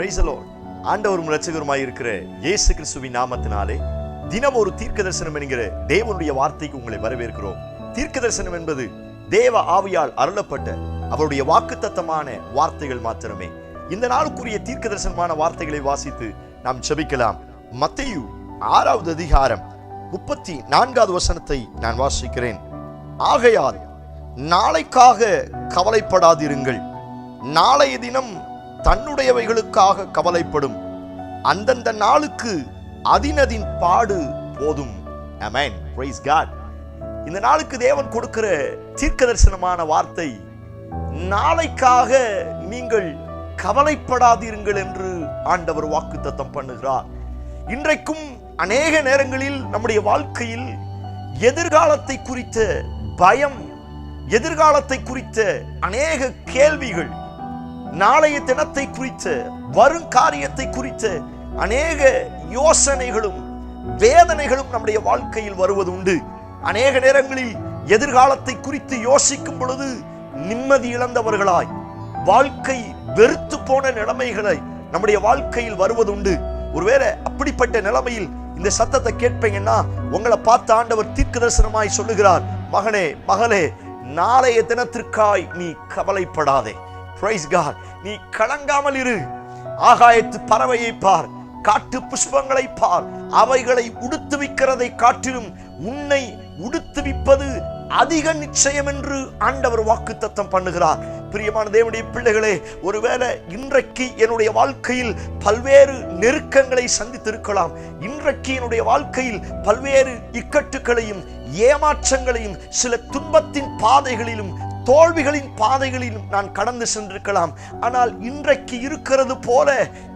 பிரைசலோ ஆண்டவரும் ரட்சகருமாய் இருக்கிற இயேசு கிறிஸ்துவின் நாமத்தினாலே தினம் ஒரு தீர்க்க தரிசனம் என்கிற தேவனுடைய வார்த்தைக்கு உங்களை வரவேற்கிறோம். தீர்க்க தரிசனம் என்பது தேவ ஆவியால் அருளப்பட்ட அவருடைய வாக்குத்தத்தமான வார்த்தைகள் மாத்திரமே. இந்த நாளுக்குரிய தீர்க்க தரிசனமான வார்த்தைகளை வாசித்து நாம் செபிக்கலாம் மத்தையு ஆறாவது அதிகாரம் முப்பத்தி நான்காவது வசனத்தை நான் வாசிக்கிறேன். ஆகையால் நாளைக்காக கவலைப்படாதிருங்கள். நாளைய தினம் தன்னுடையவைகளுக்காக கவலைப்படும். அந்தந்த நாளுக்கு அதினதின் பாடு போதும். அமேன் பிரைஸ் காட் இந்த நாளுக்கு தேவன் கொடுக்கிற தீர்க்க தரிசனமான வார்த்தை நாளைக்காக நீங்கள் கவலைப்படாதீர்கள் என்று ஆண்டவர் வாக்குத்தத்தம் பண்ணுகிறார். இன்றைக்கும் அநேக நேரங்களில் நம்முடைய வாழ்க்கையில் எதிர்காலத்தை குறித்த பயம் எதிர்காலத்தை குறித்த அநேக கேள்விகள் நாளைய தினத்தை குறித்த வருங்காரியத்தை குறித்த அநேக யோசனைகளும் வேதனைகளும் நம்முடைய வாழ்க்கையில் வருவது உண்டு அநேக நேரங்களில் எதிர்காலத்தை குறித்து யோசிக்கும் பொழுது நிம்மதி இழந்தவர்களாய் வாழ்க்கை வெறுத்து போன நிலைமைகளை நம்முடைய வாழ்க்கையில் வருவதுண்டு. ஒருவேளை அப்படிப்பட்ட நிலைமையில் இந்த சத்தத்தை கேட்பீங்கன்னா உங்களை பார்த்த ஆண்டவர் தீர்க்க தரிசனமாய் சொல்லுகிறார் மகனே மகளே நாளைய தினத்திற்காய் நீ கவலைப்படாதே. பிரைஸ் காட் நீ கலங்காமல் இரு. ஆகாயத்து பறவையை பார். காட்டு புஷ்பங்களை பார். அவைகளை உடுத்துவிக்கிறதை காட்டிலும் உன்னை உடுத்துவிப்பது அதிக நிச்சயம் என்று ஆண்டவர் வாக்குத்தத்தம் பண்ணுகிறார். பிரியமான தேவனுடைய பிள்ளைகளே ஒருவேளை இன்றைக்கு என்னுடைய வாழ்க்கையில் பல்வேறு நெருக்கங்களை சந்தித்திருக்கலாம். இன்றைக்கு என்னுடைய வாழ்க்கையில் பல்வேறு இக்கட்டுகளையும் ஏமாற்றங்களையும் சில துன்பத்தின் பாதைகளிலும் தோல்விகளின் பாதைகளில் நான் கடந்து சென்றிருக்கலாம். ஆனால் இன்றைக்கு இருக்கிறது போல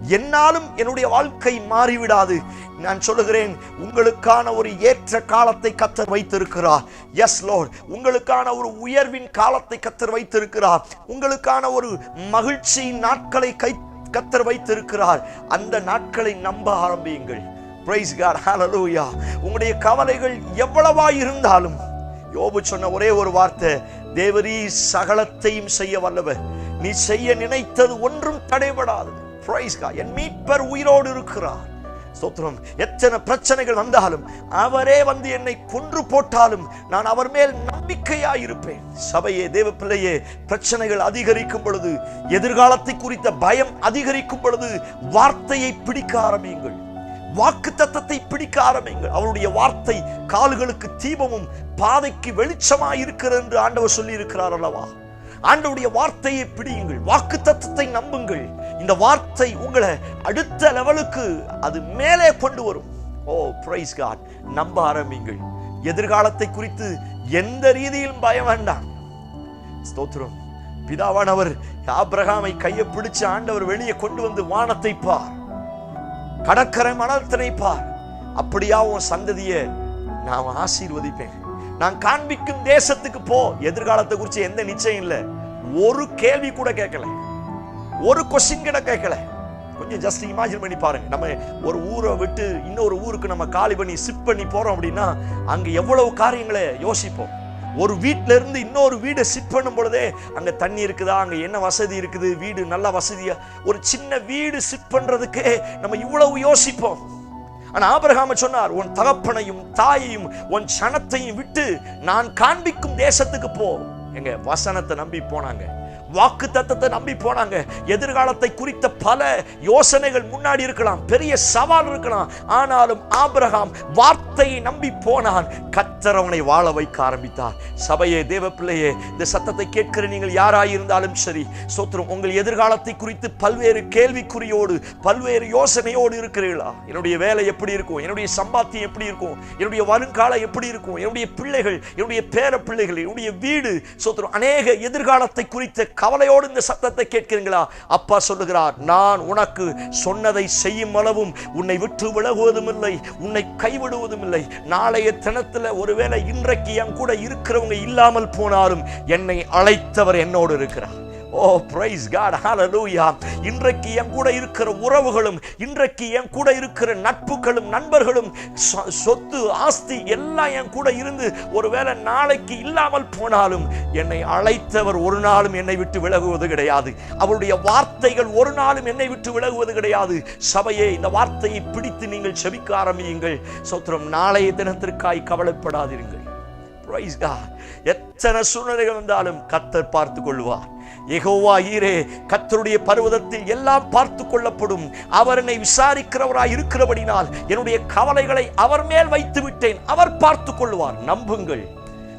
என்னாலும் என்னுடைய வாழ்க்கை மாறிவிடாது. நான் சொல்லுகிறேன் உங்களுக்கான ஒரு ஏற்ற காலத்தை கத்தர் வைத்திருக்கிறார். எஸ் லோட் உங்களுக்கான ஒரு உயர்வின் காலத்தை கத்தர் வைத்திருக்கிறார். உங்களுக்கான ஒரு மகிழ்ச்சியின் நாட்களை கை கத்தர் வைத்திருக்கிறார். அந்த நாட்களை நம்ப ஆரம்பியுங்கள். பிரைஸ் கார் ஹalleluya உங்களுடைய கவலைகள் எவ்வளவா இருந்தாலும் யோபு சொன்ன ஒரே ஒரு வார்த்தை தேவரீ சகலத்தையும் செய்ய வல்லவர். நீ செய்ய நினைத்தது ஒன்றும் தடைபடாது. என் மீட்பர் உயிரோடு இருக்கிறார். ஸ்தோத்திரம். எத்தனை பிரச்சனைகள் வந்தாலும் அவரே வந்து என்னை கொன்று போட்டாலும் நான் அவர் மேல் நம்பிக்கையாயிருப்பேன். சபையே தேவ பிள்ளையே பிரச்சனைகள் அதிகரிக்கும் பொழுது எதிர்காலத்தை குறித்த பயம் அதிகரிக்கும் பொழுது வார்த்தையை பிடிக்க ஆரம்பியுங்கள். வாக்கு தத்தத்தை பிடிக்க ஆரம்பிங்கள் அவருடைய வார்த்தை கால்களுக்கு தீபமும் பாதைக்கு வெளிச்சமாய் இருக்கிறது என்று ஆண்டவர் சொல்லி இருக்கிறார் அல்லவா? ஆண்டவுடைய வார்த்தையை பிடியுங்கள். வாக்கு தத்துவத்தை நம்புங்கள். இந்த வார்த்தை உங்களை அடுத்த லெவலுக்கு அது மேலே கொண்டு வரும். ஓ பிரைஸ் காட் நம்ப ஆரம்பிங்கள். எதிர்காலத்தை குறித்து எந்த ரீதியிலும் பயம் வேண்டாம். ஸ்தோத்திரம். பிதாவானவர் ஆபிரகாமை கையை பிடிச்சு ஆண்டவர் வெளியே கொண்டு வந்து வானத்தை பார். கடற்கரை மணத்தினை பார் அப்படியா உன் சந்ததியை நான் ஆசீர்வதிப்பேன். நான் காண்பிக்கும் தேசத்துக்கு போ. எதிர்காலத்தை குறித்து எந்த நிச்சயம் இல்லை. ஒரு கேள்வி கூட கேட்கல. ஒரு கொஸ்டின் கூட கேட்கல. கொஞ்சம் ஜஸ்ட் இமேஜின் பண்ணி பாருங்க. நம்ம ஒரு ஊரை விட்டு இன்னொரு ஊருக்கு நம்ம காலி பண்ணி சிப் பண்ணி போறோம் அப்படின்னா அங்க எவ்வளவு காரியங்களை யோசிப்போம். ஒரு வீட்ல இருந்து இன்னொரு வீடை ஷிஃப்ட் பண்ணும் பொழுதே அங்க தண்ணி இருக்குதா? அங்க என்ன வசதி இருக்குது? வீடு நல்ல வசதியா? ஒரு சின்ன வீடு ஷிஃப்ட் பண்றதுக்கே நம்ம இவ்வளவு யோசிப்போம். ஆனால் ஆபிரகாம சொன்னார் உன் தகப்பனையும் தாயையும் உன் சனத்தையும் விட்டு நான் காண்பிக்கும் தேசத்துக்கு போ. எங்க வசனத்தை நம்பி போனாங்க. வாக்கு தத்தத்தை நம்பி போனாங்க. எதிர்காலத்தை குறித்த பல யோசனைகள் முன்னாடி இருக்கலாம். பெரிய சவால் இருக்கலாம். ஆனாலும் ஆபிரகாம் வார்த்தையை நம்பி போனான். கத்தர் அவனை வாழ வைக்க ஆரம்பித்தார். சபையே தேவ பிள்ளையே இந்த சத்தத்தை கேட்கிற நீங்கள் யாராயிருந்தாலும் சரி சோத்திரம் உங்கள் எதிர்காலத்தை குறித்து பல்வேறு கேள்விக்குறியோடு பல்வேறு யோசனையோடு இருக்கிறீர்களா? என்னுடைய வேலை எப்படி இருக்கும்? என்னுடைய சம்பாத்தியம் எப்படி இருக்கும்? என்னுடைய வருங்காலம் எப்படி இருக்கும்? என்னுடைய பிள்ளைகள் என்னுடைய பேர பிள்ளைகள் என்னுடைய வீடு சோத்திரம் அநேக எதிர்காலத்தை குறித்த கவலையோடு இந்த சத்தத்தை கேட்கிறீங்களா அப்பா சொல்லுகிறார் நான் உனக்கு சொன்னதை செய்யும் அளவும் உன்னை விட்டு விலகுவதும் இல்லை உன்னை கைவிடுவதும் இல்லை நாளைய தினத்தில் ஒருவேளை இன்றைக்கு என் கூட இருக்கிறவங்க இல்லாமல் போனாலும் என்னை அழைத்தவர் என்னோடு இருக்கிறார். ஓ பிரைஸ் காட் ஹalleluya இன்றைக்கு என் கூட இருக்கிற உறவுகளும் இன்றைக்கு என் கூட இருக்கிற நட்புகளும் நண்பர்களும் சொத்து ஆஸ்தி எல்லாம் என் கூட இருந்து ஒருவேளை நாளைக்கு இல்லாமல் போனாலும் என்னை அழைத்தவர் ஒரு நாளும் என்னை விட்டு விலகுவது கிடையாது. அவருடைய வார்த்தைகள் ஒரு நாளும் என்னை விட்டு விலகுவது கிடையாது. சபையே இந்த வார்த்தையை பிடித்து நீங்கள் செபிக்க ஆரம்பியுங்கள். சோத்திரம் நாளைய தினத்திற்காய் கவலைப்படாதிருங்கள். எத்தனை சூழ்நிலைகள் வந்தாலும் கத்தர் பார்த்து கொள்வார் எகோவா ஈரே கத்தருடைய பருவதத்தில் எல்லாம் பார்த்து கொள்ளப்படும் அவர் என்னை விசாரிக்கிறவராய் இருக்கிறபடினால் என்னுடைய கவலைகளை அவர் மேல் வைத்து விட்டேன் அவர் பார்த்து கொள்வார் நம்புங்கள்.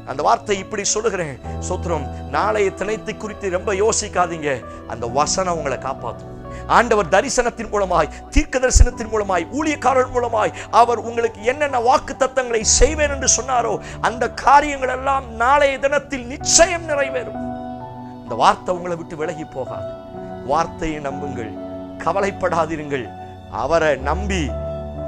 அந்த வார்த்தை இப்படி சொல்லுகிறேன். சோத்திரம் நாளைய திணைத்தை குறித்து ரொம்ப யோசிக்காதீங்க. அந்த வசனம் உங்களை காப்பாற்றும் ஆண்டவர் தரிசனத்தின் மூலமாய் தீர்க்க தரிசனத்தின் மூலமாய் ஊழியக்காரர் மூலமாய் அவர் உங்களுக்கு என்னென்ன வாக்கு தத்தங்களை செய்வேன் என்று சொன்னாரோ அந்த காரியங்கள் எல்லாம் நாளைய தினத்தில் நிச்சயம் நிறைவேறும். இந்த வார்த்தை உங்களை விட்டு விலகி போகாது. வார்த்தையை நம்புங்கள் கவலைப்படாதிருங்கள். அவரை நம்பி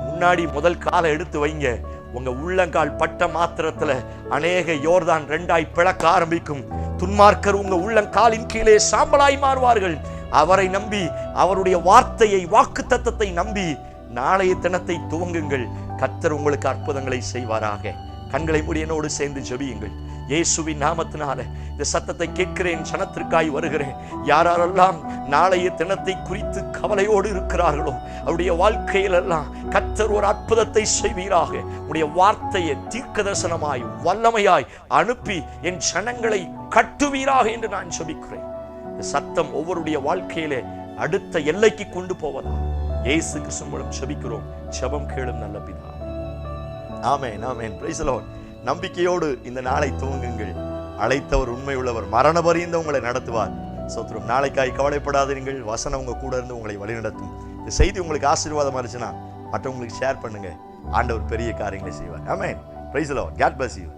முன்னாடி முதல் காலை எடுத்து வைங்க. உங்க உள்ளங்கால் பட்ட மாத்திரத்துல அநேக யோர்தான் ரெண்டாய் பிளக்க ஆரம்பிக்கும். துன்மார்க்கர் உங்க உள்ளங்காலின் கீழே சாம்பலாய் மாறுவார்கள். அவரை நம்பி அவருடைய வார்த்தையை வாக்கு தத்தத்தை நம்பி நாளைய தினத்தை துவங்குங்கள். கத்தர் உங்களுக்கு அற்புதங்களை செய்வாராக. கண்களை முடியனோடு சேர்ந்து ஜெபியுங்கள். இயேசுவின் நாமத்தினால இந்த சத்தத்தை கேட்கிறேன் சனத்திற்காய் வருகிறேன். யாரெல்லாம் நாளைய தினத்தை குறித்து கவலையோடு இருக்கிறார்களோ அவருடைய வாழ்க்கையிலெல்லாம் கத்தர் ஒரு அற்புதத்தை செய்வீராக. உடைய வார்த்தையை தீர்க்க தரிசனமாய் வல்லமையாய் அனுப்பி என் சனங்களை கட்டுவீராக என்று நான் ஜெபிக்கிறேன். சத்தம் ஒவ்வொருடைய வாழ்க்கையிலே அடுத்த எல்லைக்கு கொண்டு போவதா? இயேசு கிறிஸ்து மூலம் செபிக்கிறோம். செபம் கேளும் நல்ல பிதா. ஆமேன் ஆமேன். பிரைஸ் நம்பிக்கையோடு இந்த நாளை துவங்குங்கள். அழைத்தவர் உண்மை உள்ளவர் மரண பரியந்த உங்களை நடத்துவார். சோத்திரம் நாளைக்காய் கவலைப்படாதீர்கள். வசனம் உங்க கூட இருந்து உங்களை வழிநடத்தும். இந்த செய்தி உங்களுக்கு ஆசீர்வாதமா இருந்துச்சுன்னா மற்றவங்களுக்கு ஷேர் பண்ணுங்க. ஆண்டவர் பெரிய காரியங்களை செய்வார். ஆமேன் பிரைஸ் கேட் காட் யூ